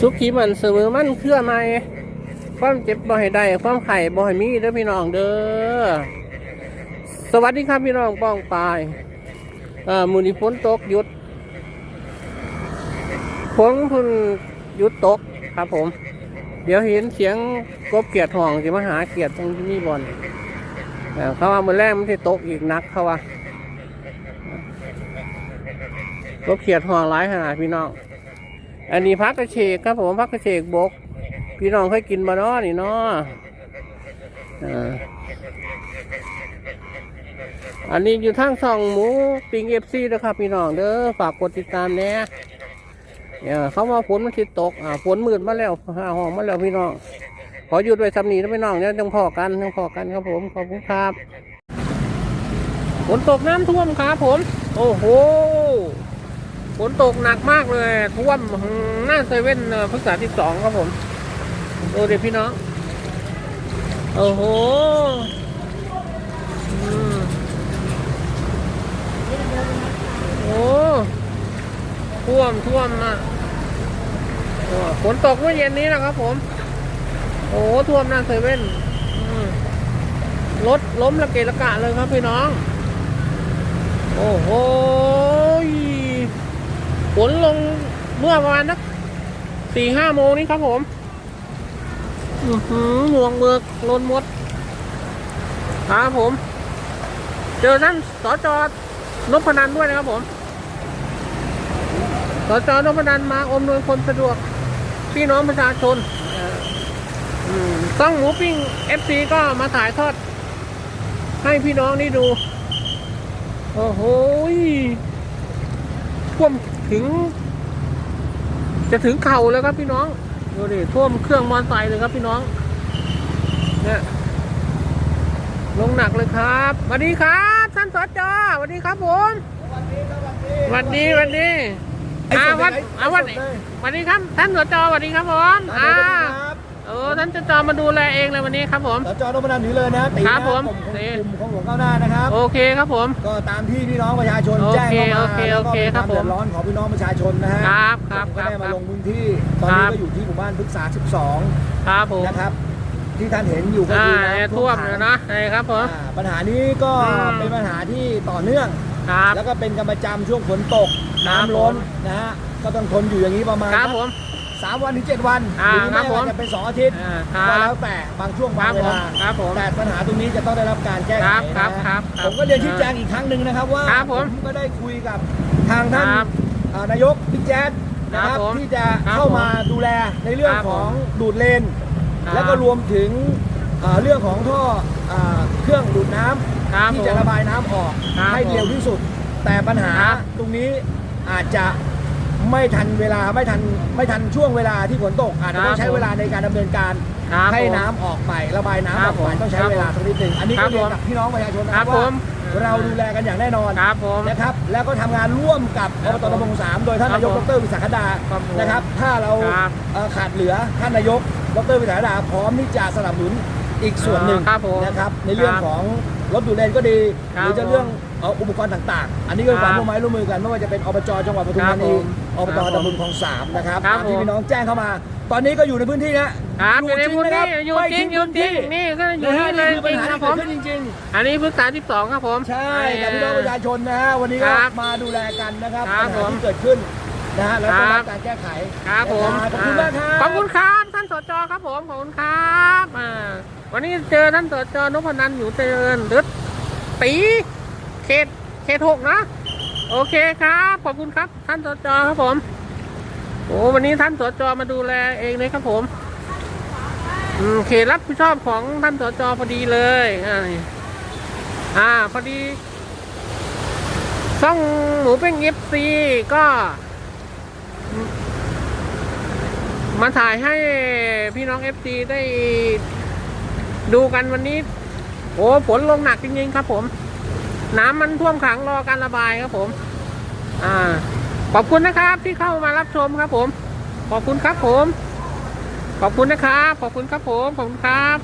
สุขีมันเสมอมันเครื่อไม้ความเจ็บบ่ให้ได้ความไข่บ่ให้มีเด้อพี่น้องเด้อสวัสดีครับพี่น้องป้องปายมือนี้ฝนตกหยุดฝนพุ่นหยุดตกครับผม เดี๋ยวเห็นเสียงกบเกียดห่องจะมาหาเกียดตรงที่นี่บอลเอ่อเขาว่ามือแรกมันจะตกอีกนักเขาว่าก็เขียดห่อหลายขนาดพี่น้อง อันนี้พักกระเฉกครับผมพักกระเฉกบก พี่น้องเคยกินมาเนาะนี่เนาะอ่าอันนี้อยู่ทางช่องหมูปิงเอฟซีนะครับพี่น้องเด้อฝากกดติดตามแน่เนี่ยเขามาฝนมันทิตกอ่าฝนมืดมาแล้วหาห้องมาแล้วพี่น้อง ขอหยุดไว้สำนีนะพี่น้องเนี่ยจังพอกันจังพอกันครับผมขอบคุณครับฝนตกน้ำท่วมครับผม โอ้โห ฝนตกหนักมากเลยท่วมหน้าเซเว่นพฤกษาที่สองครับผมดูเด็พี่น้องโอ้โหโอ้ท่วมท่วมอะโอ้ฝนตกเมื่อเย็นนี้นะครับผม โอ้ท่วมหน้าเซเว่นรถล้มระเกะระกะเลยครับพี่น้อง โอ้โห ฝนลงเมื่อประมาณนักสี่ห้าโมงนี้ครับผมหือหมวงเมือกลนมดครับผม เจอท่านสจนพนันด้วยนะครับผมสจนพนันมาอมนวยคนสะดวก พี่น้องประชาชนต้องหมูปิ้งเอฟซีก็มาถ่ายทอด ให้พี่น้องได้ดู โอ้โห ท่วมถึง จะถึงเข่าแล้วครับพี่น้องดูดิท่วมเครื่องมอเตอร์ไซค์เลยครับพี่น้อง เนี่ยลงหนักเลยครับสวัสดีครับ ท่านสจสวัสดีครับผมสวัสดีสวัสดีอาวันอ่าวันสวัสดีครับ ท่านสจสวัสดีครับผมอ่า ออท่านสจมาดูแลเองเลยวันนี้ครับผม สจนพนันหนีเลยนะตีครับนะผมของตีกลุ่มของหลวงก้าวหน้านะครับ โอเคครับผม ก็ตามที่พี่น้องประชาชนโอเคแจ้งเข้ามาโอเคแล้วก็โอเคเป็นคครับวามผม เดือดร้อนของพี่น้องประชาชนนะฮะครับครับผมก็ได้ครัมาบลงพื้นที่ ตอนนี้ครับ ก็อยู่ที่หมู่บ้านพฤกษาครับผม12นะครับ ที่ท่านเห็นอยู่ก็อ่าคือเนี่ยน้ำท่วมขังเลยนะใช่ครับผม อ่าปัญหานี้ก็อืม เป็นปัญหาที่ต่อเนื่อง ครับ แล้วก็เป็นกันประจำช่วงฝนตก ครับน้ำล้นผม นะฮะ ก็ต้องทนอยู่อย่างนี้ประมาณครับผม สามวันถึงเจ็ดวันอ่าหรือครัไม่บผมว่าจะเป็นสองอาทิตย์อ่าครับ ก็แล้วแต่บางช่วงครับางบเวลาผมครับผม แต่ปัญหาตรงนี้จะต้องได้รับการแก้ไขครับครับนะครับครับผมก็เรียนชี้แจงอีกครั้งหนึ่งนะครับว่าครับผมก็ได้คุยกับทางท่านครับอ่านายกบิ๊กแจ๊ดนะคครัรับบผมที่จะครับเข้ามาดูแลในเรื่องครับผมของดูดเลน ครับแล้วก็รวมถึงอ่าเรื่องของท่ออาเครื่องดูดน้ำครับที่จะผมระบายน้ำออกครับให้เร็วที่สุด แต่ปัญหาครับ ตรงนี้อาจจะ ไม่ทันเวลาไม่ทันไม่ทันช่วงเวลาที่ฝนตกอาจจะต้องใช้เวลาในการดำเนินการครับให้ผมน้ำออกไประบายน้ำคอรัอบกไปผมต้องใช้เวลาสักนิดหนึ่งอันนี้ครัก็บเรียนผมกับพี่น้องประชาชนนะคครัรับบผว่ามเราดูแลกันอย่างแน่นอนครับผมนะครับ แล้วก็ทำงานร่วมกับครัอบบตตำบลสามโดยท่านครับนายกผดมรวิสาขดาครับผมนะครับ ถ้าเราครับ เอ่อขาดเหลือท่านนายกดรวิสาขดาพร้อมที่จะสนับสนุนอีกส่วนหนึ่งครับผมนะครับ ในเรื่องครับของรถดูดเลนก็ดีครับหรือจะเรื่องเอ่ออุปกรณ์ต่างๆ อันนี้ก็เป็นความครับร่วมไม้ร่วมมือกันไม่ว่าจะเป็นอบจจังหวัดปทุมครับธานีผมอบตครับผมตำบลคลองสามนะครับครับตามที่ผมพี่น้องแจ้งเข้ามา ตอนนี้ก็อยู่ในพื้นที่นะครับอยู่ในพื้นที่อยู่จริงอยู่จริงนี่ก็อยู่นี่เลยคือจปัริญงหาครัที่บผเกิดมขึ้นจริงๆอันนี้พฤกษาที่สองครับผมใช่กับพี่น้องประชาชนนะฮะวันนี้ก็ครับมาดูแลกันนะครับครับปัญผหามที่เกิดขึ้นนะฮะแล้วก็ครัรับบการแก้ไขครับผมนะขอบคุณมากครับขอบคุณครับท่านสจครับผมขอบคุณครับอ่าวันนี้เจอท่านสจนพนันอยู่เจริญหรือตีเขตเขตหกนะ โอเคครับ ขอบคุณครับ ท่านสจครับผม โอ้วันนี้ท่านสจมาดูแลเองเลยครับผม อืมเขตรับผิดชอบของท่านสจพอดีเลยอ่าอ่าพอดีช่องหมูเป็นเอฟซีก็ มาถ่ายให้พี่น้องเอฟซีได้ดูกันวันนี้ โอ้ฝนลงหนักจริงๆครับผม น้ำมันท่วมขังรอการระบายครับผม อ่า ขอบคุณนะครับที่เข้ามารับชมครับผม ขอบคุณครับผม ขอบคุณนะครับ ขอบคุณครับผม ขอบคุณครับ